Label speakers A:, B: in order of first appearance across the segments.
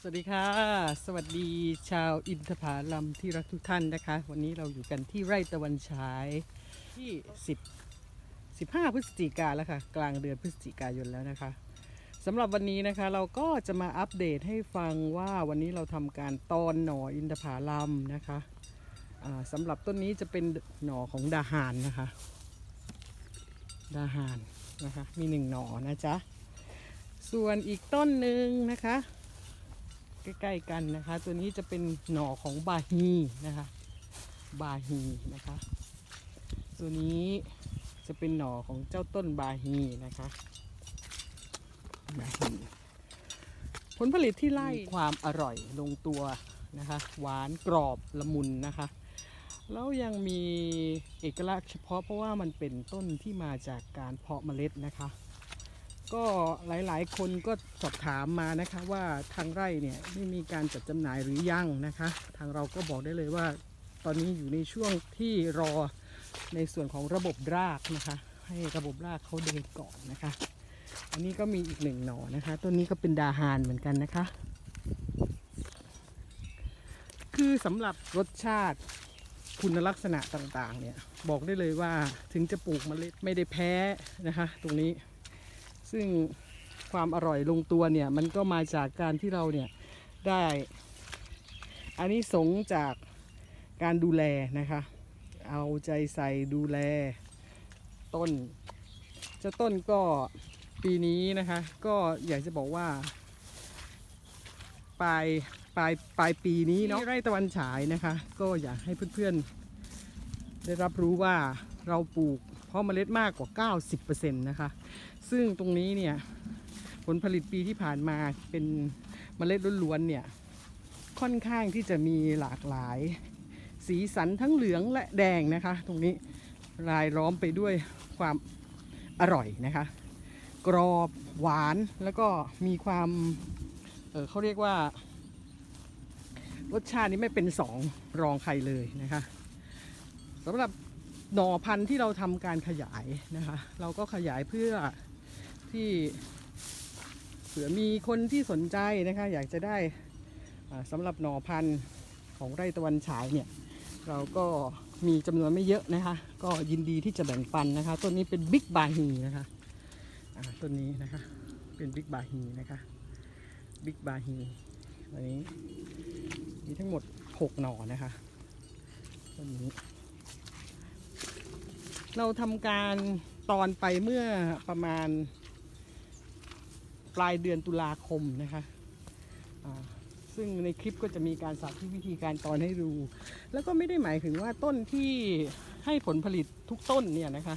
A: สวัสดีค่ะ สวัสดีชาวอินทผลัมที่รักทุกท่านนะคะ วันนี้เราอยู่กันที่ไร่ตะวันฉายที่ 10 15 พฤศจิกาแล้วค่ะ กลางเดือนพฤศจิกายนแล้วนะคะสำหรับวันนี้นะคะเราก็จะมาอัปเดตให้ฟังว่าวันนี้เราทำการตอนหน่ออินทผลัมนะคะสำหรับต้นนี้จะเป็นหน่อของดาหานนะคะ ดาหานนะคะ มีหนึ่งหน่อนะจ๊ะ ส่วนอีกต้นหนึ่งนะคะ ใกล้ๆกันนะคะ ตัวนี้จะเป็นหน่อของบาฮีนะคะ บาฮีนะคะ ตัวนี้จะเป็นหน่อของเจ้าต้นบาฮีนะคะบาฮีผลผลิตที่ไล่ความอร่อยลงตัวนะคะ หวานกรอบละมุนนะคะ แล้วยังมีเอกลักษณ์เฉพาะเพราะว่ามันเป็นต้นที่มาจากการเพาะเมล็ดนะคะ ก็หลายๆ คนก็สอบถามมานะคะว่าทางไร่เนี่ยไม่มีการจัดจำหน่ายหรือยังนะคะ ทางเราก็บอกได้เลยว่า ตอนนี้อยู่ในช่วงที่รอในส่วนของระบบรากนะคะ ให้ระบบรากเขาเดินก่อนนะคะ อันนี้ก็มีอีกหนึ่งหน่อนะคะต้นนี้ก็เป็นดาฮานเหมือนกันนะคะ คือสำหรับรสชาติคุณลักษณะต่างๆเนี่ยบอกได้เลยว่าถึงจะปลูกเมล็ดไม่ได้แพ้นะคะ ตรงนี้ ซึ่งความอร่อยลงตัวเนี่ยมันก็มาจากการที่เราเนี่ยได้อันนี้สงจากการดูแลนะคะ เอาใจใส่ดูแลต้นเจ้าต้นก็ปีนี้นะคะ ก็อยากจะบอกว่า ปลายปลายปลายปีนี้เนาะไร่ตะวันฉายนะคะ ก็อยากให้เพื่อนๆ ได้รับรู้ว่าเราปลูก เพราะเมล็ดมากกว่า 90%นะคะ ซึ่งตรงนี้เนี่ยผลผลิตปีที่ผ่านมาเป็นเมล็ดล้วนๆเนี่ยค่อนข้างที่จะมีหลากหลาย สีสันทั้งเหลืองและแดงนะคะ ตรงนี้รายล้อมไปด้วยความอร่อยนะคะ กรอบหวานแล้วก็มีความเออเขาเรียกว่ารสชาตินี้ไม่เป็นสองรองใครเลยนะคะสำหรับ หน่อพันธุ์ที่เราทำการขยายนะคะ เราก็ขยายเพื่อที่เผื่อมีคนที่สนใจนะคะ อยากจะได้อ่าสำหรับหน่อพันธุ์ของไร่ตะวันฉายเนี่ย เราก็มีจำนวนไม่เยอะนะคะ ก็ยินดีที่จะแบ่งปันนะคะต้นนี้เป็นบิ๊กบาฮีนะคะต้นนี้นะคะเป็นบิ๊กบาฮีนะคะบิ๊กบาฮีอันนี้มีทั้งหมด 6 หน่อนะคะต้นนี้ เราทำการตอนไปเมื่อประมาณปลายเดือนตุลาคมนะคะซึ่งในคลิปก็จะมีการสาธิตวิธีการตอนให้ดู แล้วก็ไม่ได้หมายถึงว่าต้นที่ให้ผลผลิตทุกต้นเนี่ยนะคะ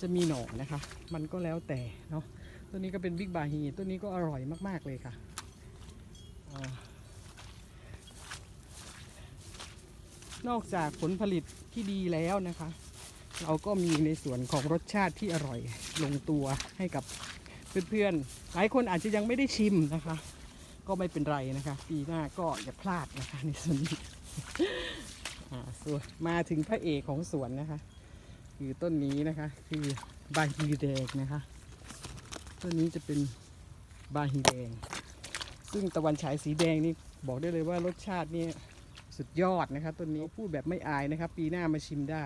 A: จะมีหน่อนะคะ มันก็แล้วแต่เนาะต้นนี้ก็เป็นบิ๊กบาฮีต้นนี้ก็อร่อยมาก ๆ เลยค่ะอนอกจากผลผลิตที่ดีแล้วนะคะ เราก็มีในส่วนของรสชาติที่อร่อยลงตัวให้กับเพื่อนๆ หลายคนอาจจะยังไม่ได้ชิมนะคะ ก็ไม่เป็นไรนะคะ ปีหน้าก็อย่าพลาดนะคะในส่วนนี้ส่วนมาถึงพระเอกของสวนนะคะ คือต้นนี้นะคะ คือบาฮีแดงนะคะ ต้นนี้จะเป็นบาฮีแดง ซึ่งตะวันฉายสีแดงนี่บอกได้เลยว่ารสชาตินี่สุดยอดนะคะต้นนี้พูดแบบไม่อายนะครับ ปีหน้ามาชิมได้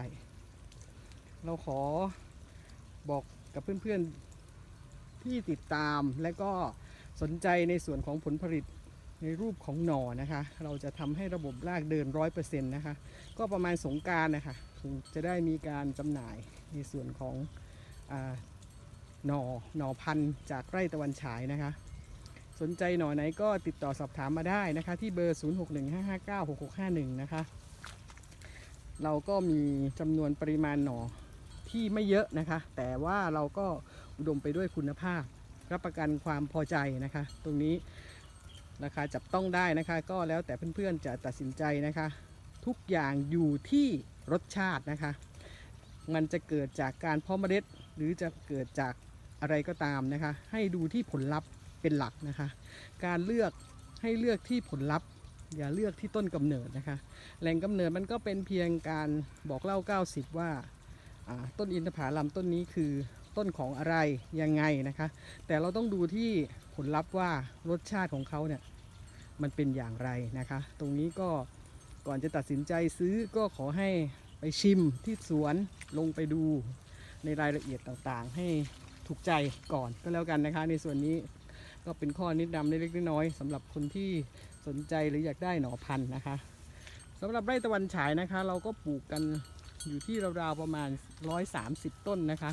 A: เราขอบอกกับเพื่อนๆที่ติดตามและก็สนใจในส่วนของผลผลิตในรูปของหน่อนะคะ เราจะทำให้ระบบรากเดินร้อยเปอร์เซ็นต์นะคะ ก็ประมาณสงการนะคะถึงจะได้มีการจำหน่ายในส่วนของอหน่อหน่อพันธุ์จากไร่ตะวันฉายนะคะ สนใจหน่อไหนก็ติดต่อสอบถามมาได้นะคะ ที่เบอร์ 0615596651 นะคะ เราก็มีจำนวนปริมาณหน่อ ที่ไม่เยอะนะคะ แต่ว่าเราก็อุดมไปด้วยคุณภาพ รับประกันความพอใจนะคะ ตรงนี้ราคาจับต้องได้นะคะ ก็แล้วแต่เพื่อนๆจะตัดสินใจนะคะ ทุกอย่างอยู่ที่รสชาตินะคะ มันจะเกิดจากการเพาะเมล็ด หรือจะเกิดจากอะไรก็ตามนะคะ ให้ดูที่ผลลัพธ์เป็นหลักนะคะ การเลือกให้เลือกที่ผลลัพธ์ อย่าเลือกที่ต้นกำเนิดนะคะ แหล่งกำเนิดมันก็เป็นเพียงการบอกเล่า 90 ว่า ต้นอินทผลัมต้นนี้คือต้นของอะไรยังไงนะคะ แต่เราต้องดูที่ผลลัพธ์ว่ารสชาติของเขาเนี่ยมันเป็นอย่างไรนะคะ ตรงนี้ก็ก่อนจะตัดสินใจซื้อก็ขอให้ไปชิมที่สวนลงไปดูในรายละเอียดต่างๆ ให้ถูกใจก่อนก็แล้วกันนะคะ ในส่วนนี้ก็เป็นข้อแนิดนำเล็กๆน้อยๆสำหรับคนที่สนใจหรืออยากได้หน่อพันธุ์นะคะสำหรับไร่ตะวันฉายนะคะ เราก็ปลูกกัน อยู่ที่ราวๆประมาณ 130 ต้นนะคะ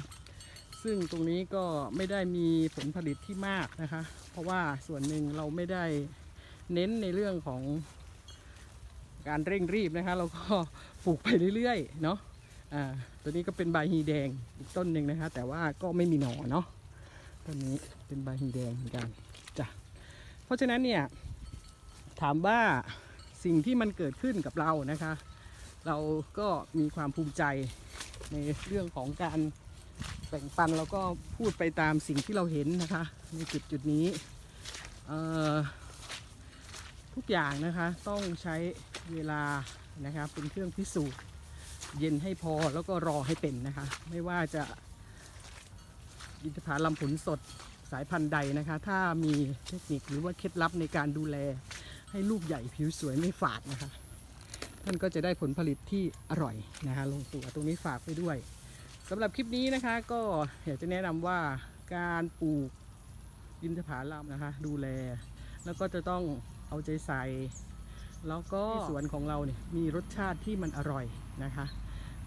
A: ซึ่งตรงนี้ก็ไม่ได้มีผลผลิตที่มากนะคะ เพราะว่าส่วนหนึ่งเราไม่ได้เน้นในเรื่องของการเร่งรีบนะคะ เราก็ปลูกไปเรื่อยๆ เนาะอ่าตัวนี้ก็เป็นใบฮีแดงอีกต้นหนึ่งนะคะ แต่ว่าก็ไม่มีหน่อเนาะต้นนี้เป็นใบฮีแดงเหมือนกันจ้ะเพราะฉะนั้นเนี่ยถามว่าสิ่งที่มันเกิดขึ้นกับเรานะคะ เราก็มีความภูมิใจในเรื่องของการแบ่งปันแล้วก็พูดไปตามสิ่งที่เราเห็นนะคะ ในจุดจุดนี้ทุกอย่างนะคะต้องใช้เวลานะคะเป็นเครื่องพิสูจน์เย็นให้พอแล้วก็รอให้เป็นนะคะ ไม่ว่าจะอินทผลัมผลสดสายพันธุ์ใดนะคะ ถ้ามีเทคนิคหรือว่าเคล็ดลับในการดูแลให้ลูกใหญ่ผิวสวยไม่ฝาดนะคะ ท่านก็จะได้ผลผลิตที่อร่อยนะคะลงตัวตรงนี้ฝากไปด้วยสำหรับคลิปนี้นะคะก็อยากจะแนะนำว่าการปลูกอินทผลัมนะคะ ดูแล แล้วก็จะต้องเอาใจใส่ แล้วก็สวนของเราเนี่ยมีรสชาติที่มันอร่อยนะคะ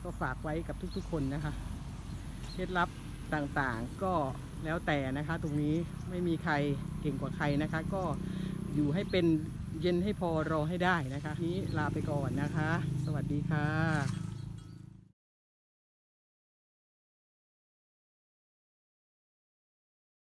A: ก็ฝากไว้กับทุกๆ คนนะคะเคล็ดลับต่างๆก็แล้วแต่นะคะ ตรงนี้ไม่มีใครเก่งกว่าใครนะคะ ก็อยู่ให้เป็น เย็นให้พอรอให้ได้นะคะ นี้ลาไปก่อนนะคะ สวัสดีค่ะ